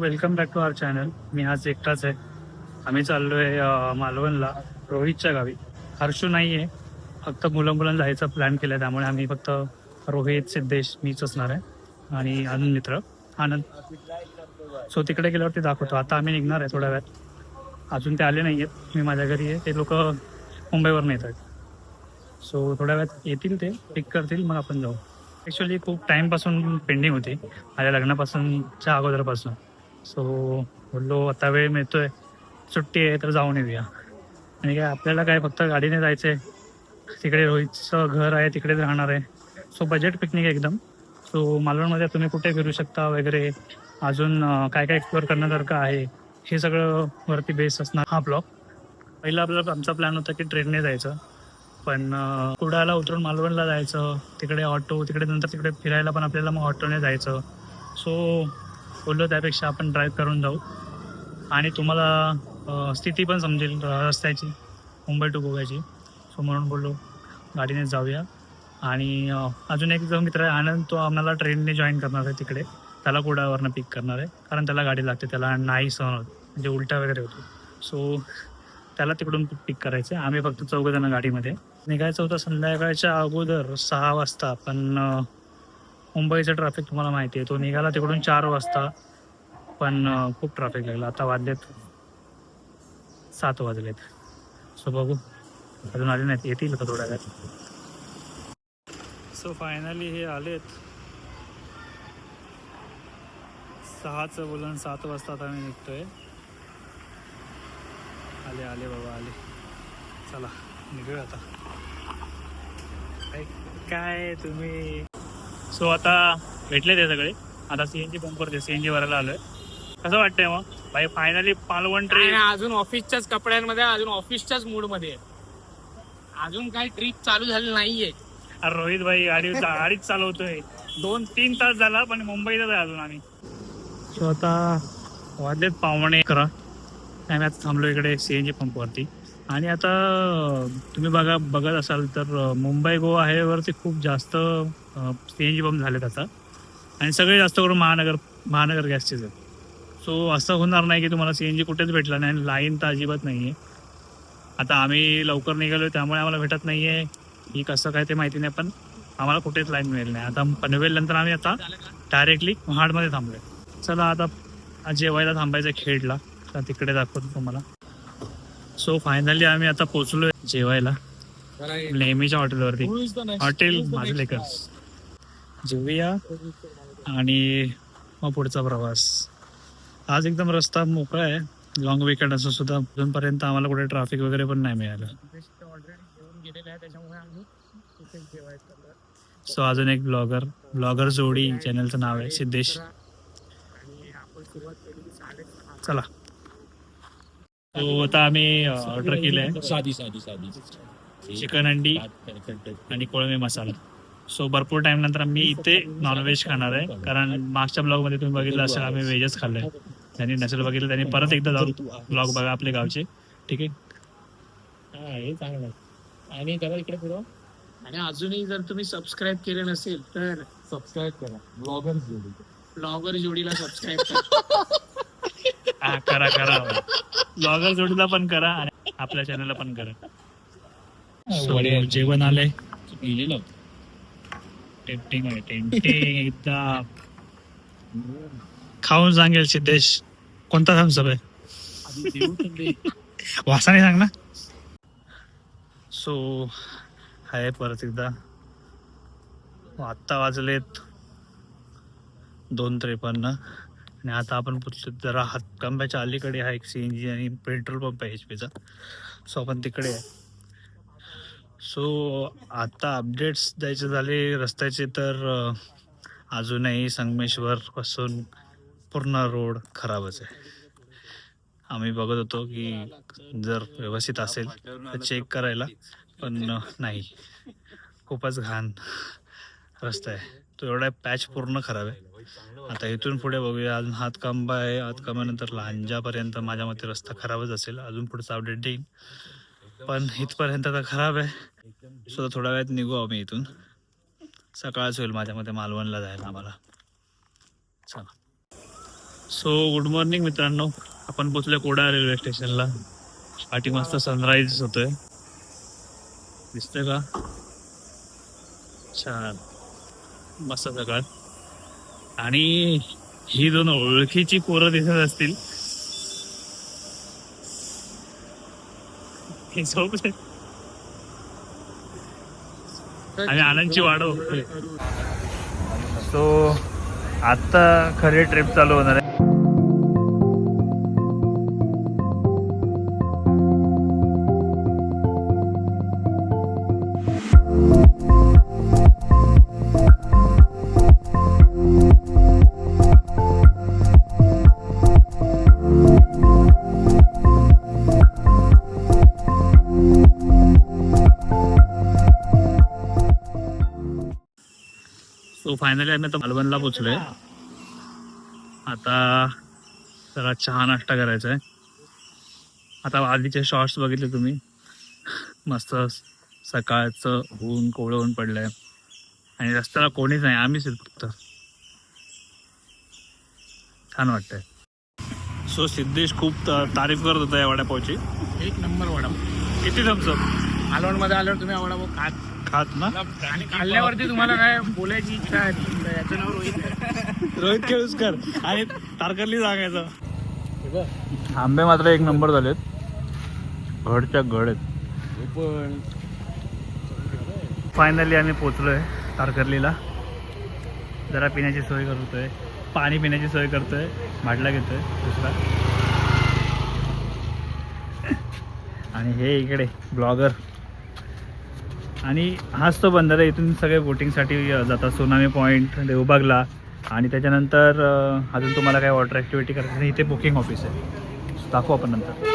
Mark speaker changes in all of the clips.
Speaker 1: Welcome back to our channel मी आज एकटाच आहे. आम्ही चाललो आहे मालवणला रोहितच्या गावी. हर्षू नाही आहे फक्त मुलं मुलं जायचा प्लॅन केला आहे त्यामुळे आम्ही फक्त रोहित सिद्धेश मीच असणार आहे. आणि आनंद मित्र. आनंद. सो तिकडे गेल्यावरती दाखवतो. आता आम्ही निघणार आहे थोड्या वेळात. अजून ते आले नाही आहेत मी माझ्या घरी आहे. ते लोक मुंबईवरून येत आहेत सो थोड्या वेळात येतील ते. पिक करतील. मग आपण जाऊ. ॲक्च्युली खूप टाईमपासून पेंडिंग होती. माझ्या लग्नापासूनच्या अगोदरपासून. सो बोललो आता वेळ मिळतोय. सुट्टी आहे तर जाऊन येऊया. आणि काय आपल्याला काय फक्त गाडीने जायचं आहे तिकडे रोहितचं घर आहे तिकडेच राहणार आहे. सो बजेट पिकनिक एकदम. सो मालवणमध्ये तुम्ही कुठे फिरू शकता वगैरे? अजून काय काय एक्सप्लोअर करण्यासारखं आहे? हे सगळं वरती बेस असणार हा ब्लॉग पहिला आपला आमचा प्लॅन होता की ट्रेनने जायचं. पण कुडाला उतरून मालवणला जायचं. तिकडे ऑटो तिकडे नंतर तिकडे फिरायला पण आपल्याला मग ऑटोने जायचं. सो बोललो त्यापेक्षा आपण ड्राईव्ह करून जाऊ. आणि तुम्हाला स्थिती पण समजेल रस्त्याची मुंबई टू गोव्याची. सो म्हणून बोललो गाडीने जाऊया. आणि अजून एक जो मित्र आहे आनंद तो आम्हाला ट्रेनने जॉईन करणार आहे तिकडे. त्याला कुडावरनं पिक करणार आहे. कारण त्याला गाडी लागते त्याला नाही सहन होत. म्हणजे उलटा वगैरे होतो. सो त्याला तिकडून पिक करायचं आहे आम्ही फक्त चौघजणं गाडीमध्ये. निघायचं होतं संध्याकाळच्या अगोदर सहा वाजता. पण मुंबईचं ट्रॅफिक तुम्हाला माहिती आहे. तो निघाला तिकडून चार वाजता पण खूप ट्रॅफिक लागलं. आता वाजलेत सात वाजलेत. सो बघू. अजून आले नाहीत. येतील का थोड्या वेळात? सो फायनली हे आलेत. सहाचं बोलून सात वाजता आता मी निघतोय. आले आले बाबा आले. चला निघूया आता. काय तुम्ही? सो आता भेटले ते सगळे. आता सीएनजी पंपवरती सीएनजी भरायला आलोय. कसं वाटतंय मग? भाई फायनली पालवण ट्रेन
Speaker 2: अजून ऑफिसच्याच कपड्यांमध्ये अजून ऑफिसच्याच मूडमध्ये. अजून काही ट्रिप चालू झाली नाहीये.
Speaker 1: अरे रोहित भाई गाडी गाडीच चालवतोय. दोन तीन तास झाला पण मुंबईतच आहे अजून आम्ही. सो आता वाजलेत पावणे अकरा. आम्ही आता थांबलो इकडे सी एन जी पंपवरती आणि आता तुम्ही बघा बघत असाल तर मुंबई गोवा हायवेवरती खूप जास्त सी एन जी पंप झालेत आता. आणि सगळे जास्त करून महानगर महानगर गॅसचेच आहेत. सो असं होणार नाही की तुम्हाला सी एन जी कुठेच भेटला नाही आणि लाईन तर अजिबात नाही आहे आता आम्ही लवकर निघालो त्यामुळे आम्हाला भेटत नाही आहे की कसं काय ते माहिती नाही पण आम्हाला कुठेच लाईन मिळेल नाही. आता पनवेल नंतर आम्ही आता डायरेक्टली महाडमध्ये थांबलोय. चला आता जेवायला थांबायचं आहे खेडला. तर तिकडे दाखवतो तुम्हाला. सो फायनली आम्ही आता पोचलोय जेवायला. नेहमीच्या हॉटेलवरती. हॉटेल माजलेकर्स जेवूया आणि मग पुढचा प्रवास. आज एकदम रस्ता मोकळा आहे. लॉंग विकेंड असं सुद्धा अजूनपर्यंत आम्हाला कुठे ट्रॅफिक वगैरे पण नाही मिळालं. सो अजून एक ब्लॉगर ब्लॉगर जोडी चॅनलचं नाव आहे सिद्धेश. चला. तो आता आम्ही ऑर्डर केलंय.
Speaker 3: साधी साधी साधी.
Speaker 1: चिकन अंडी आणि कोळंबी मसाला. सो भरपूर टाइम नंतर आम्ही इथे नॉनव्हेज खाणार आहे. कारण मागच्या ब्लॉगमध्ये तुम्ही बघितलं असेल आम्ही व्हेजच खाल्लंय. त्यांनी नसेल बघितलं त्यांनी परत एकदा जाऊन ब्लॉग बघा आपले गावचे. ठीक आहे?
Speaker 3: हा हे चांगलं. आणि त्याला इकडे फिरव.
Speaker 2: आणि अजूनही जर तुम्ही सबस्क्राईब केले नसेल तर
Speaker 3: सबस्क्राईब करा. ब्लॉगर जोडी.
Speaker 2: ब्लॉगर जोडीला सबस्क्राईब करा.
Speaker 1: हा करा करा. ब्लॉगर जोडीला पण करा आणि आपल्या चॅनलला पण करा. So, जेवण आलंय.
Speaker 3: लिहिलेलं
Speaker 1: टेम्पटिंग आहे टेम्पटिंग एकदा खाऊन सांगेल सिद्धेश. कोणता थम्सअप आहे. वासाने सांग ना. सो आहे परत एकदा. आत्ता वाजलेत दोन त्रेपन्न. आणि आता आपण पोचलो जरा हातकंब्याच्या अलीकडे हा एक सी एन जी आणि पेट्रोल पंप आहे एच पीचा सो आपण तिकडे आहे. सो आता अपडेट्स द्यायचे झाले. रस्त्याचे तर अजूनही संगमेश्वरपासून पूर्ण रोड खराबच आहे. आम्ही बघत होतो की जर व्यवस्थित असेल तर चेक करायला पण नाही. खूपच घाण रस्ता आहे. तो एवढा पॅच पूर्ण खराब आहे. आता इथून पुढे बघूया. अजून हातकांबा आहे. हातकांबानंतर लांजापर्यंत माझ्या मते रस्ता खराबच असेल. अजून पुढचा अपडेट देईन. पण इथपर्यंत तर खराब आहे. सो थोड्या वेळात निघू आम्ही इथून. सकाळच होईल माझ्या मते मालवणला जायला आम्हाला. चला. सो गुड मॉर्निंग मित्रांनो. आपण पोचलो कोडा रेल्वे स्टेशनला पाठी मस्त सनराईज होतोय. दिसतंय का? छान. मस्त सकाळ आणि ही दोन ओळखीची पोरं दिसत असतील. आणि आनंदची वाढ सो आता खरी ट्रिप चालू होणार आहे. सो फायनली आम्ही आता मालवणला पोचलोय. आता जरा चहा नाश्ता करायचा आहे. आता आधीचे शॉर्ट्स बघितले तुम्ही. मस्त सकाळचं ऊन कोवळं ऊन पडलंय. आणि रस्त्याला कोणीच नाही आम्हीच फक्त. छान वाटतंय. सो सिद्धेश खूप तारीफ करत होता या वडापावची.
Speaker 2: एक नंबर वडापाव.
Speaker 1: किती जमचं
Speaker 2: मालवणमध्ये आल्यावर तुम्ही वडापाव खात
Speaker 1: खात ना?
Speaker 2: आणि खाल्ल्यावरती तुम्हाला काय बोलायची इच्छा आहे? याचं नाव रोहित.
Speaker 1: रोहित केळुसकर. आणि तारकर्ली सांगायचं. आंबे मात्र एक नंबर झालेत. घडच्या घड आहेत. फायनली आम्ही पोचलोय तारकर्लीला. जरा पिण्याची सोय करतोय. पाणी पिण्याची सोय करतोय. माटला घेतोय दुसरा. आणि हे इकडे ब्लॉगर. आणि हाच तो बंदर आहे. इथून सगळे बोटिंगसाठी जातात. सोनामी पॉईंट देवबागला आणि त्याच्यानंतर अजून तुम्हाला काय वॉटर ॲक्टिव्हिटी करायचं इथे बुकिंग ऑफिस आहे. दाखवू आपण नंतर.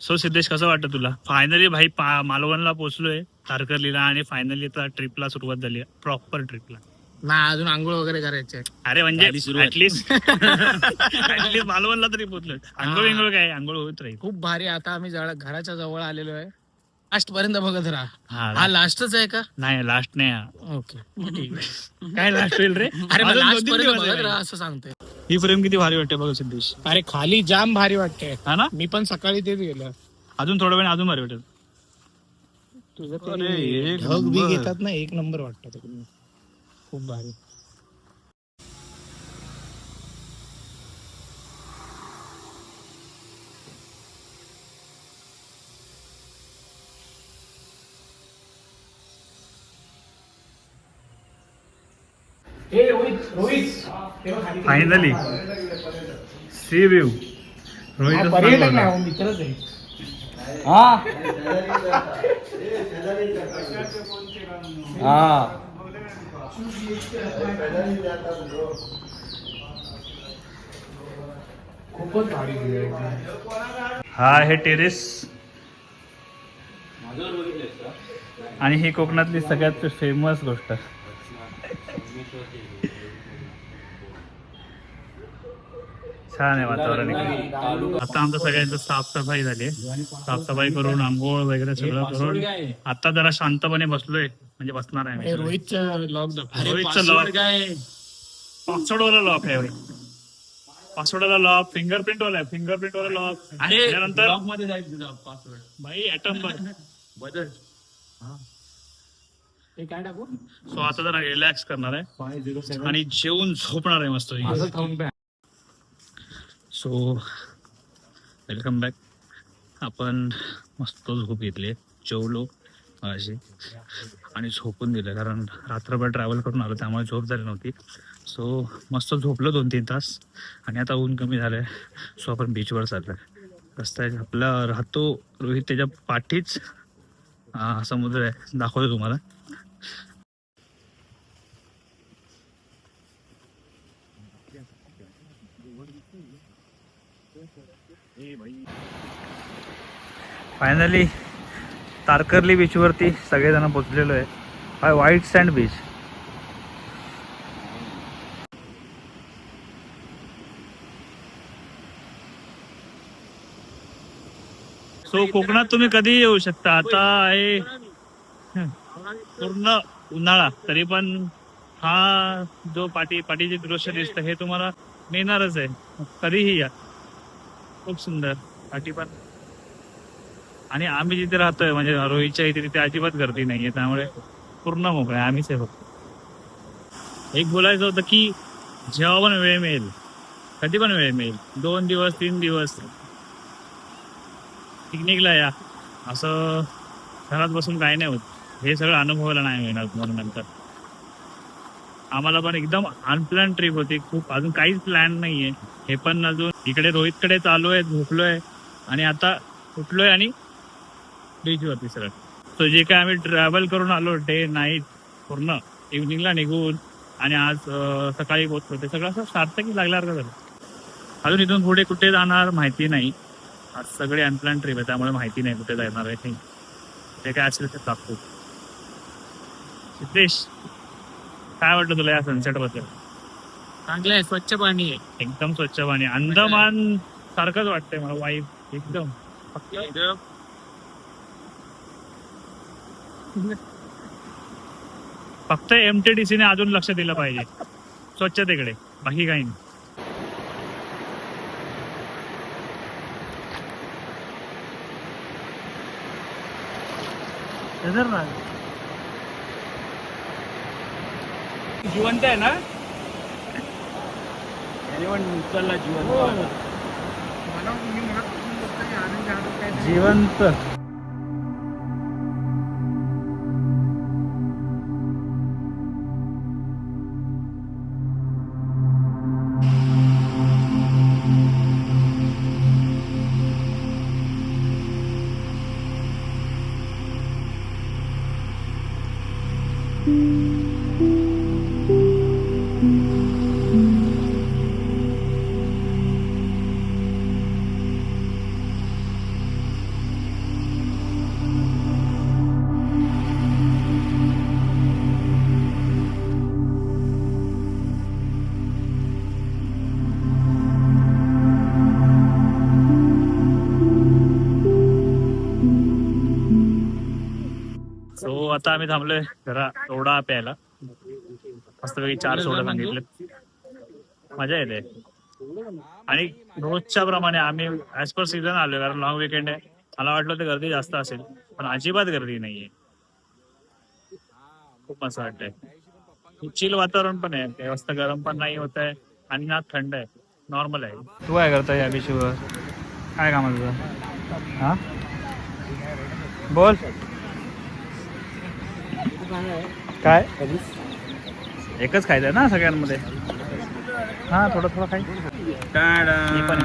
Speaker 1: सो सिद्धेश कसं वाटतं तुला? फायनली भाई पा मालवणला पोचलोय तारकर्लीला. आणि फायनली आता ट्रिपला सुरुवात झाली प्रॉपर ट्रिपला
Speaker 2: नाही अजून आंघोळ वगैरे करायचे
Speaker 1: अरे म्हणजे ऍटलीस्ट ऍटलीस्ट मालवणला तरी पोचलोय आंघोळ विंघोळ काय? आंघोळ होत राहील.
Speaker 2: खूप भारी आता आम्ही जवळ घराच्या जवळ आलेलो आहे. लास्ट पर्यंत बघत राहा. हा लास्टच आहे का?
Speaker 1: नाही लास्ट नाही हा.
Speaker 2: ओके. ठीक आहे.
Speaker 1: काय लास्ट होईल रे?
Speaker 2: अरे
Speaker 1: अजून दोन
Speaker 2: लास्ट
Speaker 1: तीन
Speaker 2: पर्यंत
Speaker 1: दिवस
Speaker 2: बघत
Speaker 1: आहे.
Speaker 2: राहा असं सांगतोय.
Speaker 1: ही फ्रेम किती भारी वाटते बघा सिद्धेश.
Speaker 2: अरे खाली जाम भारी वाटते.
Speaker 1: हा ना?
Speaker 2: मी पण सकाळी तेच गेलो.
Speaker 1: अजून थोड्या वेळ अजून भारी वाटेल.
Speaker 2: तुझं
Speaker 1: अरे, एक
Speaker 2: ढग बी. घेतात ना एक नंबर वाटतं ते. खूप भारी.
Speaker 1: फायनली सी व्ह्यू रोहित
Speaker 2: पर्यटक नाही हो, मित्रच आहे.
Speaker 1: हा? आहे. टेरेस आणि ही कोकणातली सगळ्यात फेमस गोष्ट. छान आहे वातावरण. आता आमचं सगळ्यांचं साफसफाई झाली आहे. साफसफाई करून आंघोळ वगैरे सगळं करून आता जरा शांतपणे बसलोय म्हणजे बसणार आहे.
Speaker 2: रोहितचं लॉक
Speaker 1: रोहितचं.
Speaker 2: काय
Speaker 1: पासवर्ड वाला लॉक आहे पासवर्ड वाला लॉक फिंगरप्रिंट वाला आहे फिंगरप्रिंट वाला लॉक
Speaker 2: अरे त्यानंतरमध्ये जाईल तुझा पासवर्ड
Speaker 1: भाई ऍटम
Speaker 2: बदल हे काय टाकू?
Speaker 1: सो आता जरा रिलॅक्स करणार आहे. आणि जेवून झोपणार आहे मस्त सो वेलकम बॅक आपण मस्त झोप घेतली जेवलो अशी आणि झोपून दिलं कारण रात्रभर ट्रॅव्हल करून आलो त्यामुळे झोप झाली नव्हती. सो मस्त झोपलो दोन तीन तास. आणि आता ऊन कमी झालंय. सो आपण बीचवर रस्ता आहे आपला राहतो रोहित त्याच्या पाठीच. समुद्र आहे. दाखवतो तुम्हाला. फायनली तारकर्ली बीचवरती सगळेजण पोचलेलो आहे. हा व्हाईट सँड बीच सो कोकणात तुम्ही कधी येऊ शकता. आता आहे पूर्ण उन्हाळा. तरी पण हा जो पाटी पाटीचे दृश्य दिसतं हे तुम्हाला मिळणारच आहे. कधीही या. खूप सुंदर. अजिबात आणि आम्ही जिथे राहतोय म्हणजे रोहितच्या इथे तिथे अजिबात गर्दी नाहीये. त्यामुळे पूर्ण मोकळे आहे. आम्हीच आहे फक्त. एक बोलायचं होतं की जेव्हा पण वेळ मिळेल कधी पण वेळ मिळेल दोन दिवस तीन दिवस पिकनिकला या. असं घरात बसून काही नाही होत. हे सगळं अनुभवायला नाही मिळणार तुम्हाला नंतर. आम्हाला पण एकदम अनप्लॅन ट्रिप होती. खूप अजून काहीच प्लॅन नाहीये. हे पण अजून इकडे रोहितकडे चालू आहे झोपलोय. आणि आता उठलोय आणि बीचवरती सरळ. सो जे काय आम्ही ट्रॅव्हल करून आलो डे नाईट पूर्ण इव्हनिंगला निघून आणि आज सकाळी पोहोचलो. ते सगळं असं सार्थकी लागल्यासारखं झालं. अजून इथून पुढे कुठे जाणार माहिती नाही. आज सगळे अनप्लॅन ट्रिप आहे त्यामुळे माहिती नाही कुठे जाणार आहे. ते काय असेल ते दाखवू. सिद्धेश काय वाटलं तुला या सनसेटबद्दल?
Speaker 2: चांगलं आहे स्वच्छ पाणी आहे.
Speaker 1: एकदम स्वच्छ पाणी अंदमान सारखंच वाटतंय मला वाईफ एकदम. फक्त एमटीडीसी ने अजून लक्ष दिलं पाहिजे. स्वच्छतेकडे बाकी काही नाही.
Speaker 3: जिवंत आहे ना? जेवण उचलला जिवंत
Speaker 1: जिवंत. सो आता आम्ही थांबलोय जरा सोडा प्यायला. मस्तपैकी चार सोडा सांगितले. मजा येते. आणि रोजच्या प्रमाणे आम्ही ऍज पर सीझन आलोय कारण लॉंग विकेंड आहे. मला वाटलं ते गर्दी जास्त असेल पण अजिबात गर्दी नाहीये. खूप मस्त वाटतंय. चिल वातावरण पण आहे. व्यवस्था गरम पण नाही होत आहे आणि ना थंड आहे. नॉर्मल आहे. तू काय करता या बीचवर काय काम तुझं? हा? बोल. काय एकच खायचंय ना सगळ्यांमध्ये हा थोडं थोडं मी पण.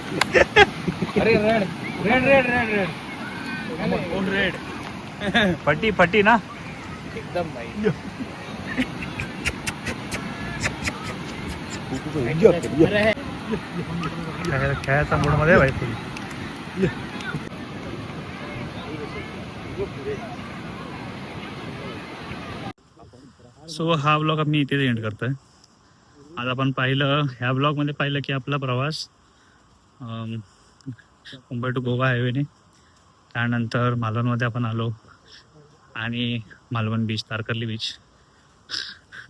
Speaker 3: अरे red red red red red
Speaker 1: red फटी फटी ना
Speaker 3: एकदम भाई
Speaker 1: खेळायचा खेळाच्या मूडमध्ये सो हा ब्लॉग आम्ही इथे एंड करतोय. आज आपण पाहिलं ह्या ब्लॉगमध्ये पाहिलं की आपला प्रवास मुंबई टू गोवा हायवेने त्यानंतर मालवणमध्ये आपण आलो आणि Malvan beach Tarkarli beach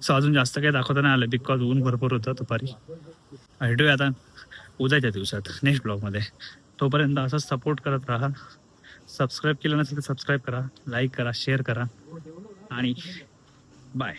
Speaker 1: so अजून जास्त काही दाखवता नाही आलं. बिकॉज ऊन भरपूर होतं दुपारी. भेटूया आता उद्याच्या दिवसात नेक्स्ट ब्लॉगमध्ये तोपर्यंत असंच सपोर्ट करत राहा. सबस्क्राईब केलं नसेल तर सबस्क्राईब करा लाईक करा शेअर करा. आणि बाय